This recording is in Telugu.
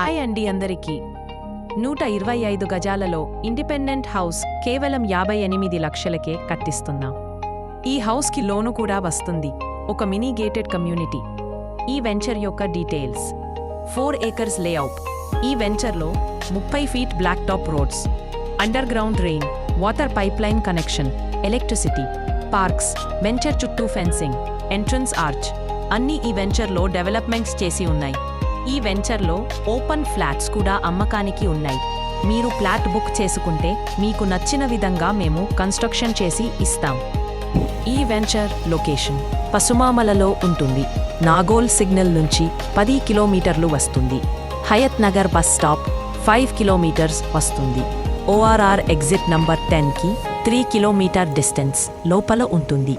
హాయ్ అండి అందరికీ. నూట ఇరవై ఐదు గజాలలో ఇండిపెండెంట్ హౌస్ కేవలం యాభై ఎనిమిది లక్షలకే కట్టిస్తున్నాం. ఈ హౌస్కి లోను కూడా వస్తుంది. ఒక మినీ గేటెడ్ కమ్యూనిటీ. ఈ వెంచర్ యొక్క డీటెయిల్స్. Four acres layout. ఈ వెంచర్లో ముప్పై feet black top roads. Underground rain water pipeline connection electricity parks venture చుట్టూ ఫెన్సింగ్ ఎంట్రన్స్ ఆర్చ్. అన్ని ఈ వెంచర్లో డెవలప్మెంట్స్ చేసి ఉన్నాయి. ఈ వెంచర్లో ఓపెన్ ఫ్లాట్స్ కూడా అమ్మకానికి ఉన్నాయి. మీరు ఫ్లాట్ బుక్ చేసుకుంటే మీకు నచ్చిన విధంగా మేము కన్స్ట్రక్షన్ చేసి ఇస్తాం. ఈ వెంచర్ లొకేషన్ పసుమామలలో ఉంటుంది. నాగోల్ సిగ్నల్ నుంచి పది కిలోమీటర్లు వస్తుంది. Hayath Nagar bus stop five kilometers వస్తుంది. ఓఆర్ఆర్ ఎగ్జిట్ నంబర్ టెన్కి త్రీ కిలోమీటర్ డిస్టెన్స్ లోపల ఉంటుంది.